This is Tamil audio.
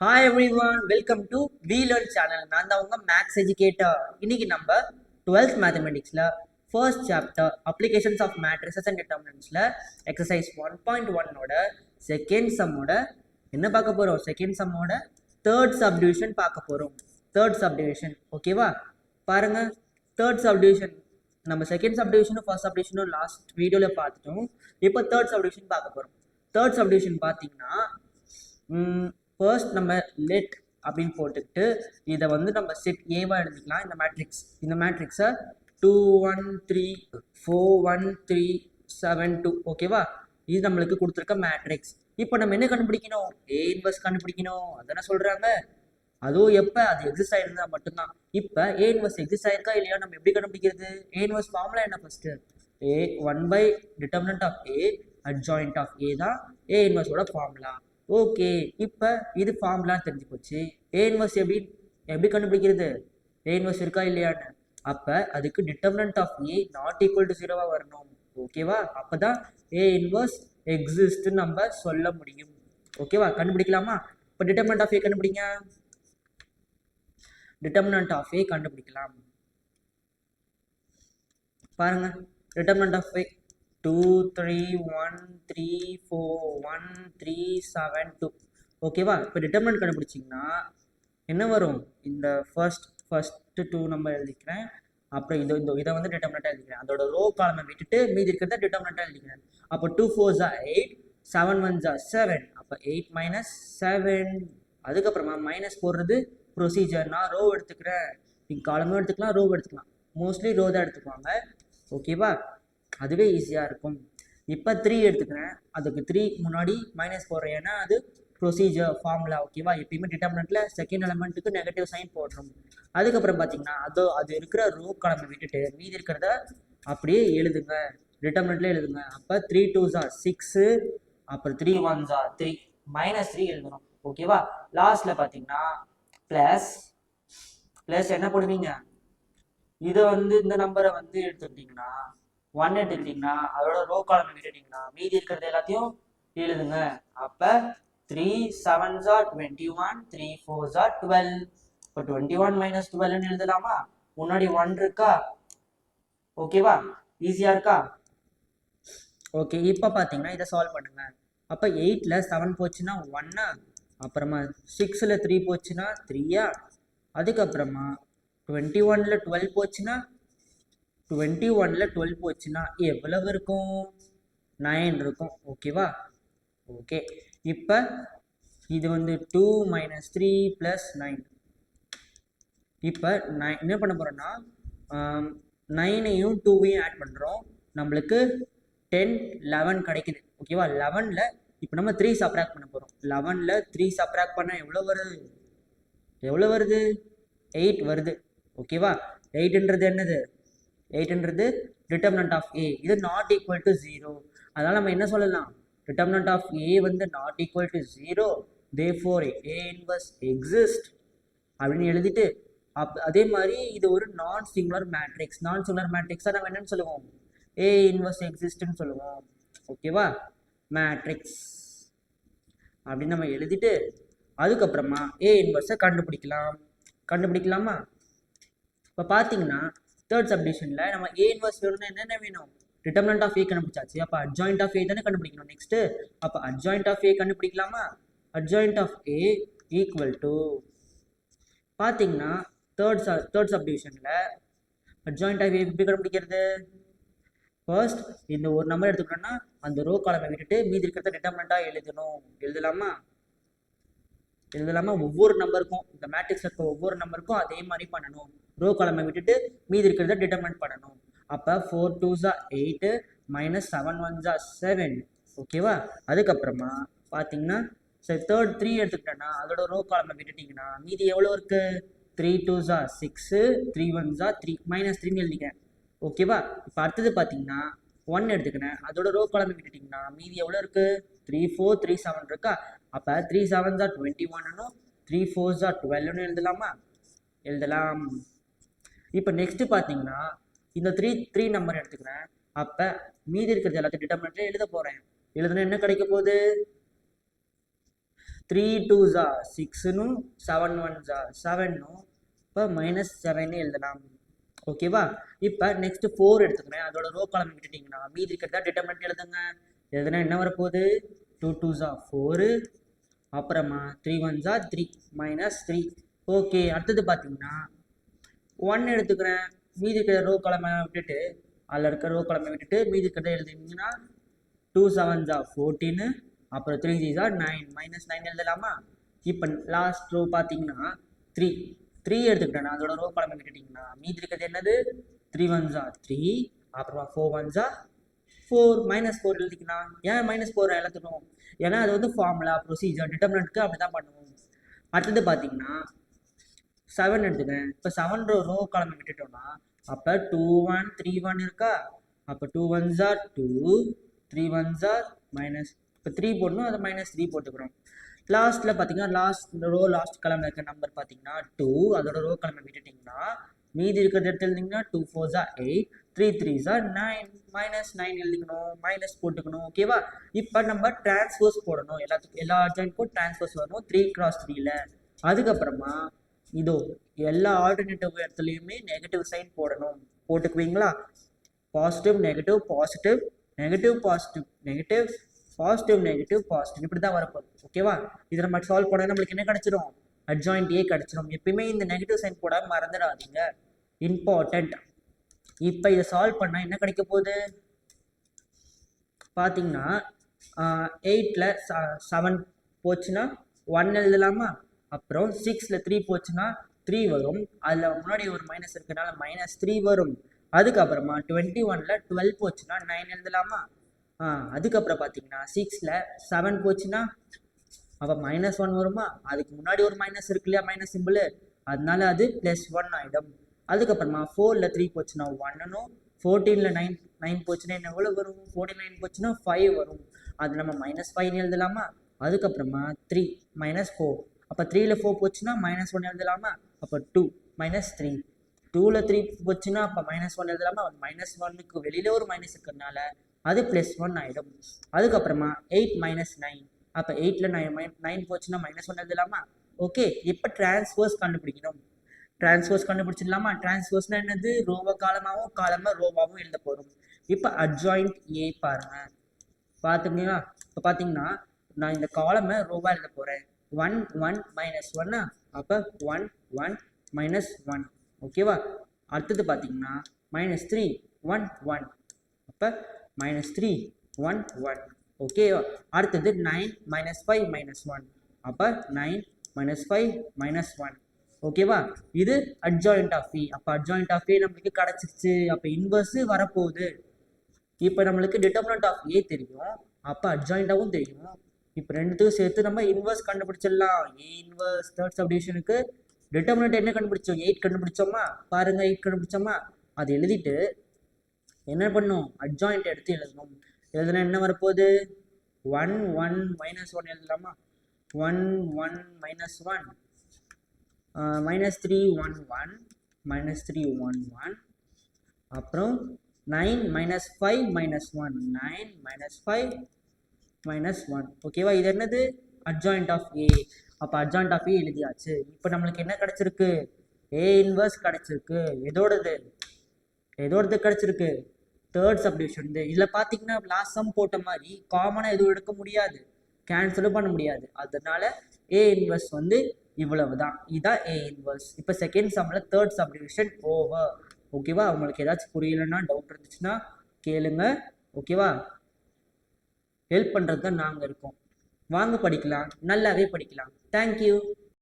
Hi everyone welcome to V learn channel நான் தான் உங்கள் மேக்ஸ் எஜுகேட்டர் இன்னைக்கு நம்ம twelfth மேத்தமெட்டிக்ஸில் first chapter applications of matrices and டிட்டர்மினன்ஸில் exercise one point ஒன்னோட செகண்ட் சம்மோட என்ன பார்க்க போகிறோம் செகண்ட் சம்மோட தேர்ட் சப்டிவிஷன் பார்க்க போகிறோம் தேர்ட் சப்டிவிஷன் ஓகேவா பாருங்க தேர்ட் சப்டிவிஷன் நம்ம செகண்ட் சப்டிவிஷனும் ஃபர்ஸ்ட் சப்டிவிஷனும் லாஸ்ட் வீடியோவில் பார்த்துட்டோம். இப்போ தேர்ட் சப்டிவிஷன் பார்க்க போகிறோம் தேர்ட் சப்டிவிஷன் பார்த்தீங்கன்னா ஃபர்ஸ்ட் நம்ம லெட் அப்படின்னு போட்டுக்கிட்டு இதை வந்து நம்ம செட் ஏவாக எழுதிக்கலாம். இந்த மேட்ரிக்ஸ் இந்த மேட்ரிக்ஸை two one three four one three seven two ஓகேவா இது நம்மளுக்கு கொடுத்துருக்க மேட்ரிக்ஸ் இப்போ நம்ம என்ன கண்டுபிடிக்கணும்? ஏ இன்வெர்ஸ் கண்டுபிடிக்கணும். அதானே சொல்கிறாங்க அதுவும் எப்போ? அது எக்ஸிஸ்ட் ஆயிருந்தா மட்டும்தான். இப்போ ஏ இன்வெர்ஸ் எக்ஸிஸ்ட் ஆயிருக்கா இல்லையா? நம்ம எப்படி கண்டுபிடிக்கிறது? ஏ இன்வெர்ஸ் ஃபார்முலா என்ன first A one by determinant of A adjoint of A தான் ஏ இன்வெர்ஸோட ஃபார்முலா ஓகே இப்போ இது ஃபார்ம்லாம் தெரிஞ்சு போச்சு. ஏ எப்படி எப்படி கண்டுபிடிக்கிறது? ஏ இன்வெர்ஸ் இருக்கா இல்லையான்னு. அப்போ அதுக்கு determinant of A not equal to ஜீரோவாக வரணும். ஓகேவா அப்போ தான் ஏ இன்வர்ஸ் எக்ஸிஸ்ட்னு நம்ம சொல்ல முடியும். ஓகேவா கண்டுபிடிக்கலாமா? இப்போ டிட்டர்மினன்ட் ஆஃப் ஏ கண்டுபிடிங்க. டிட்டர்மினன்ட் ஆஃப் ஏ கண்டுபிடிக்கலாம். பாருங்க. Determinant of A two three one three four one three seven two ஓகேவா இப்போ டிட்டர்மினன்ட் கண்டுபிடிச்சிங்கன்னா என்ன வரும்? இந்த ஃபர்ஸ்ட் ஃபஸ்ட்டு டூ நம்பர் எழுதிக்கிறேன். அப்புறம் இது இந்த இதை வந்து டிட்டர்மினட்டாக எழுதிக்கிறேன். அதோட ரோ காலமை விட்டுட்டு மீதி இருக்கிறத டிட்டர்மினட்டாக எழுதிக்கிறேன். அப்போ டூ ஃபோர் ஜா எயிட் செவன் ஒன் ஜா செவன் அப்போ எயிட் மைனஸ் செவன் அதுக்கப்புறமா மைனஸ் போடுறது ப்ரொசீஜர் நான் ரோ எடுத்துக்கிறேன் நீங்கள் காலமும் எடுத்துக்கலாம் ரோ எடுத்துக்கலாம். மோஸ்ட்லி ரோ தான் எடுத்துக்குவாங்க. ஓகேவா அதுவே ஈஸியாக இருக்கும். இப்போ த்ரீ எடுத்துக்கிறேன். அதுக்கு த்ரீ முன்னாடி மைனஸ் போடுறேன். ஏன்னா அது ப்ரொசீஜர் ஃபார்முலா ஓகேவா எப்பயுமே டிட்டர்மினண்ட்டில் செகண்ட் எலமெண்ட்டுக்கு நெகட்டிவ் சைன் போடுறோம் அதுக்கப்புறம் பார்த்தீங்கன்னா அதோ அது இருக்கிற ரூ கிழமை விட்டுட்டு மீதி இருக்கிறத அப்படியே எழுதுங்க. டிட்டர்மினண்ட்ல எழுதுங்க. அப்போ த்ரீ டூ ஜா சிக்ஸு அப்புறம் த்ரீ ஒன் ஜா த்ரீ மைனஸ் த்ரீ எழுதணும். ஓகேவா லாஸ்ட்டில் பார்த்தீங்கன்னா ப்ளஸ் ப்ளஸ் என்ன பண்ணுவீங்க இதை வந்து இந்த நம்பரை வந்து எடுத்துக்கிட்டிங்கன்னா ஒன் எடுத்துக்கிட்டிங்கன்னா அதோட ரோ காலம் விட்டுட்டிங்கன்னா மீதி இருக்கிறது எல்லாத்தையும் எழுதுங்க. அப்போ த்ரீ செவன் ஜா டுவெண்ட்டி ஒன் த்ரீ ஃபோர் ஜார் டுவெல் இப்போ டுவெண்ட்டி ஒன் மைனஸ் டுவெல்னு எழுதலாமா? முன்னாடி ஒன் இருக்கா? ஓகேவா ஈஸியாக இருக்கா? ஓகே இப்போ பார்த்தீங்கன்னா இதை சால்வ் பண்ணுங்க. அப்போ எயிட்டில் செவன் போச்சுன்னா ஒன்னா அப்புறமா சிக்ஸில் த்ரீ போச்சுன்னா த்ரீயா அதுக்கப்புறமா டுவெண்ட்டி ஒனில் டுவெல் போச்சுன்னா டுவெண்ட்டி ஒனில் டுவெல் போச்சுன்னா எவ்வளவு இருக்கும்? நைன் இருக்கும். ஓகேவா ஓகே இப்போ இது வந்து two minus three plus nine இப்போ நைன் என்ன பண்ண போகிறோன்னா நைனையும் டூவையும் ஆட் பண்ணுறோம் நம்மளுக்கு டென் லெவன் கிடைக்குது. ஓகேவா லெவனில் இப்போ நம்ம த்ரீ சப்ராக்ட் பண்ண போகிறோம் லெவனில் த்ரீ சப்ராக்ட் பண்ணால் எவ்வளோ வருது? எவ்வளோ வருது? எயிட் வருது. ஓகேவா எயிட்ன்றது என்னது? எயிட்ன்றது டிட்டர்மினன்ட் ஆஃப் ஏ இது நாட் ஈக்குவல் டு ஜீரோ அதனால் நம்ம என்ன சொல்லலாம்? டிட்டர்மினன்ட் ஆஃப் ஏ வந்து not equal to zero therefore A inverse exist அப்படின்னு எழுதிட்டு அப் அதே மாதிரி இது ஒரு நான் சிங்குலர் மேட்ரிக்ஸ் நான் சிங்குலர் மேட்ரிக்ஸாக நம்ம என்னன்னு சொல்லுவோம்? ஏ இன்வர்ஸ் எக்ஸிஸ்ட்னு சொல்லுவோம். ஓகேவா மேட்ரிக்ஸ் அப்படின்னு நம்ம எழுதிட்டு அதுக்கப்புறமா ஏ இன்வர்ஸை கண்டுபிடிக்கலாம். கண்டுபிடிக்கலாமா? இப்போ பார்த்தீங்கன்னா தேர்ட் சப்டிஷனில் நம்ம ஏ இன்வர்ஸ் வேணும்னா என்னென்ன வேணும்? டிட்டர்மினன்ட் ஆஃப் ஏ கண்டுபிடிச்சாச்சு. அப்போ அட்ஜாயிண்ட் ஆஃப் ஏ தானே கண்டுபிடிக்கணும் நெக்ஸ்ட்டு அப்போ adjoint of A கண்டுபிடிக்கலாமா? Adjoint of A equal to பார்த்தீங்கன்னா தேர்ட் ச தேர்ட் சப்டிவிஷனில் அட்ஜாயிண்ட் ஆஃப் ஏ எப்படி கண்டுபிடிக்கிறது? ஃபர்ஸ்ட் இந்த ஒரு நம்பர் எடுத்துக்கிட்டோம்னா அந்த ரோ காலமை விட்டுட்டு மீதி இருக்கிறத டிட்டர்மினண்ட்டாக எழுதணும். எழுதலாமா? எழுதலாமா? ஒவ்வொரு நம்பருக்கும் இந்த மேட்ரிக்ஸ் இருக்க ஒவ்வொரு நம்பருக்கும் அதே மாதிரி பண்ணணும். ரோ காலமை விட்டுட்டு மீதி இருக்கிறத டிட்டர்மெண்ட் பண்ணணும். அப்போ ஃபோர் டூ ஜா எயிட்டு மைனஸ் செவன் ஒன் ஜா செவன் ஓகேவா அதுக்கப்புறமா பார்த்தீங்கன்னா சரி தேர்ட் த்ரீ எடுத்துக்கிட்டேன்னா அதோட ரோ காலமை விட்டுட்டிங்கன்னா மீதி எவ்வளோ இருக்குது த்ரீ டூ ஜா சிக்ஸு த்ரீ ஒன் ஜா த்ரீ மைனஸ் த்ரீன்னு எழுதிக்கிறேன் ஓகேவா இப்போ அடுத்தது பார்த்தீங்கன்னா ஒன் எடுத்துக்கினேன். அதோட ரோ காலம் விட்டுட்டிங்கன்னா மீதி எவ்வளோ இருக்குது த்ரீ ஃபோர் த்ரீ செவன் இருக்கா? அப்போ த்ரீ செவன் ஜா டுவெண்ட்டி ஒன்னும் த்ரீ ஃபோர் ஜா டுவெல்னு எழுதலாமா? எழுதலாம். இப்போ நெக்ஸ்ட்டு பார்த்தீங்கன்னா இந்த த்ரீ த்ரீ நம்பர் எடுத்துக்கிறேன். அப்போ மீதி இருக்கிறது எல்லாத்தையும் டிட்டர்மினண்ட்டில் எழுத போகிறேன் எழுதுனா என்ன கிடைக்க போகுது? த்ரீ டூ ஜா சிக்ஸ்னு செவன் ஒன் ஜா செவனும் இப்போ மைனஸ் செவன் எழுதலாம். ஓகேவா இப்போ நெக்ஸ்ட் ஃபோர் எடுத்துக்கிறேன். அதோட ரோ காலம் விட்டுட்டிங்கன்னா மீதி இருக்கிறதா டிட்டர்மெண்ட் எழுதுங்க. எழுதுனா என்ன வரப்போகுது? டூ டூ ஜா ஃபோரு அப்புறமா த்ரீ ஒன் ஜா த்ரீ மைனஸ் த்ரீ ஓகே அடுத்தது பார்த்தீங்கன்னா ஒன் எடுத்துக்கிறேன். மீதி இருக்கிற ரோ கிழமை விட்டுட்டு அதில் இருக்கிற ரோ கிழமை விட்டுட்டு மீதி இருக்கிறத எழுதிங்கன்னா டூ செவன் ஜா ஃபோர்டீனு அப்புறம் த்ரீ ஜீஸா நைன் மைனஸ் நைன் எழுதலாமா? இப்போ லாஸ்ட் ரோ பார்த்தீங்கன்னா த்ரீ த்ரீ எடுத்துக்கிட்டேன் அதோட ரோ கிழமை விட்டுட்டிங்கன்னா மீதி இருக்கிறது என்னது? த்ரீ ஒன் ஜா த்ரீ அப்புறமா ஃபோர் ஒன் ஜா ஃபோர் மைனஸ் ஃபோர் எழுதிக்கலாம் ஏன் மைனஸ் ஃபோர் எழுதணும் ஏன்னா அது வந்து ஃபார்முலா ப்ரொசீஜர் டிட்டர்மினண்ட்க்கு அப்படி தான் பண்ணுவோம். அடுத்தது பார்த்தீங்கன்னா செவன் எடுத்துக்கிறேன் இப்போ செவன் ரோ ரோ காலம் விட்டுட்டோம்னா அப்போ டூ ஒன் த்ரீ ஒன் இருக்கா? அப்போ டூ ஒன் ஜார் டூ த்ரீ ஒன் ஜார் மைனஸ் இப்போ த்ரீ போடணும் அதை மைனஸ் த்ரீ போட்டுக்கிறோம். லாஸ்ட்டில் பார்த்தீங்கன்னா லாஸ்ட் ரோ லாஸ்ட் கிழமை இருக்க நம்பர் பார்த்தீங்கன்னா டூ அதோட ரோ கிழமை விட்டுட்டிங்கன்னா மீதி இருக்கிற இடத்துல எழுதிங்கன்னா டூ ஃபோர் ஜா எயிட் த்ரீ த்ரீ ஜா நைன் மைனஸ் நைன் எழுதிக்கணும் மைனஸ் போட்டுக்கணும் ஓகேவா இப்போ நம்ம டிரான்ஸ்ஃபர்ஸ் போடணும் எல்லாத்துக்கும் எல்லா ஜாயின்க்கும் டிரான்ஸ்ஃபர்ஸ் வரணும் த்ரீ கிராஸ் த்ரீல அதுக்கப்புறமா இதோ எல்லா ஆல்டர்னேட்டிவ் இடத்துலையுமே நெகட்டிவ் சைன் போடணும். போட்டுக்குவீங்களா? Positive negative positive negative positive negative positive negative positive இப்படி தான் வரப்போகுது ஓகேவா இதை நம்ம சால்வ் பண்ணால் நம்மளுக்கு என்ன கிடச்சிரும்? அட்ஜாயிண்ட் ஏ கிடச்சிரும். எப்பயுமே இந்த நெகட்டிவ் சைன் போடாம மறந்துடாதீங்க. இம்பார்ட்டண்ட் இப்போ இதை சால்வ் பண்ணால் என்ன கிடைக்க போகுது? பார்த்தீங்கன்னா எயிட்டில் செவன் போச்சுன்னா ஒன் எழுதலாமா? அப்புறம் சிக்ஸில் த்ரீ போச்சுன்னா த்ரீ வரும். அதில் முன்னாடி ஒரு மைனஸ் இருக்கிறனால மைனஸ் த்ரீ வரும். அதுக்கப்புறமா டுவெண்ட்டி ஒனில் டுவெல் போச்சுன்னா நைன் எழுதலாமா? ஆ அதுக்கப்புறம் பார்த்தீங்கன்னா சிக்ஸில் செவன் போச்சுன்னா அப்போ மைனஸ் ஒன் வருமா? அதுக்கு முன்னாடி ஒரு மைனஸ் இருக்கு இல்லையா? மைனஸ் சிம்பிள் அதனால அது ப்ளஸ் ஒன் ஆகிடும் அதுக்கப்புறமா ஃபோரில் த்ரீ போச்சுன்னா ஒன்னும் ஃபோர்டீனில் நைன் நைன் போச்சுன்னா என்ன எவ்வளோ வரும்? ஃபோர்ட்டி நைன் போச்சுன்னா ஃபைவ் வரும். அது நம்ம மைனஸ் ஃபைவ்னு எழுதலாமா? அதுக்கப்புறமா த்ரீ மைனஸ் ஃபோர் அப்போ த்ரீல ஃபோர் போச்சுன்னா மைனஸ் ஒன் எழுதலாமா? அப்போ டூ மைனஸ் த்ரீ டூவில் த்ரீ போச்சுன்னா அப்போ மைனஸ் ஒன் எழுதலாமா? மைனஸ் ஒன்னுக்கு வெளியில் ஒரு மைனஸ் இருக்கிறதுனால அது ப்ளஸ் ஒன் ஆகிடும் அதுக்கப்புறமா எயிட் மைனஸ் நைன் அப்போ எயிட்டில் நைன் மைன் நைன் போச்சுன்னா மைனஸ் ஒன் எழுதலாமா? ஓகே இப்போ டிரான்ஸ்ஃபர்ஸ் கண்டுபிடிக்கணும். டிரான்ஸ்ஃபர்ஸ் கண்டுபிடிச்சிடலாமா? டிரான்ஸ்ஃபர்ஸ்னா என்னது? ரோவ காலமாகவும் காலமாக ரோவாகவும் எழுத போகிறோம் இப்போ அட்ஜாயிண்ட் ஏ பாருங்கள் பார்த்துங்களா இப்போ பார்த்தீங்கன்னா நான் இந்த காலமை ரோவாக எழுத போகிறேன் ஒன் ஒன் மைனஸ் ஒன்னா அப்போ ஒன் ஒன் மைனஸ் ஒன் ஓகேவா அடுத்தது பார்த்தீங்கன்னா மைனஸ் த்ரீ ஒன் ஒன் அப்போ மைனஸ் த்ரீ ஒன் ஒன் ஓகேவா அடுத்தது nine minus five minus one அப்போ nine minus five minus one ஓகேவா இது அட்ஜாயிண்ட் ஆஃப் இ அப்போ அட்ஜாயிண்ட் ஆஃப் ஏ நம்மளுக்கு கிடச்சிருச்சு. அப்போ இன்வர்ஸு வரப்போகுது. இப்போ நம்மளுக்கு டிட்டர்மினன்ட் ஆஃப் ஏ தெரியும். அப்போ அட்ஜாயிண்டாகவும் தெரியும். இப்போ ரெண்டுத்துக்கும் சேர்த்து நம்ம இன்வர்ஸ் கண்டுபிடிச்சிடலாம். ஏ இன்வர்ஸ் தேர்ட் சப்டிவிஷனுக்கு டிட்டர்மினன்ட் என்ன கண்டுபிடிச்சோம்? எயிட் கண்டுபிடிச்சோமா? பாருங்கள் எயிட் கண்டுபிடிச்சோமா? அது எழுதிட்டு என்ன பண்ணும்? அட்ஜாயிண்ட் எடுத்து எழுதணும். எழுதுனா என்ன வரப்போகுது? ஒன் ஒன் மைனஸ் ஒன் எழுதலாமா? One one minus one minus three one one minus three one one அப்புறம் nine minus five minus one nine minus five minus one ஓகேவா இது என்னது? அட்ஜாயிண்ட் ஆஃப் ஏ அப்போ அட்ஜாயிண்ட் ஆஃப் ஏ எழுதியாச்சு. இப்போ நம்மளுக்கு என்ன கிடச்சிருக்கு? ஏ இன்வர்ஸ் கிடச்சிருக்கு. எதோடது? எதோடது கிடச்சிருக்கு? தேர்ட் சப்டிவிஷன் இதில் பார்த்தீங்கன்னா லாஸ்ட் சம் போட்ட மாதிரி காமனாக எதுவும் எடுக்க முடியாது. கேன்சலும் பண்ண முடியாது. அதனால ஏ இன்வர்ஸ் வந்து இவ்வளவு தான் இதுதான் ஏ இன்வர்ஸ் இப்போ செகண்ட் சம்மில் தேர்ட் சப்டிவிஷன் ஓவர் ஓகேவா உங்களுக்கு ஏதாச்சும் புரியலன்னா டவுட் இருந்துச்சுன்னா கேளுங்க. ஓகேவா ஹெல்ப் பண்ணுறது தான் நாங்கள் இருக்கோம். வாங்க படிக்கலாம். நல்லாவே படிக்கலாம். தேங்க்யூ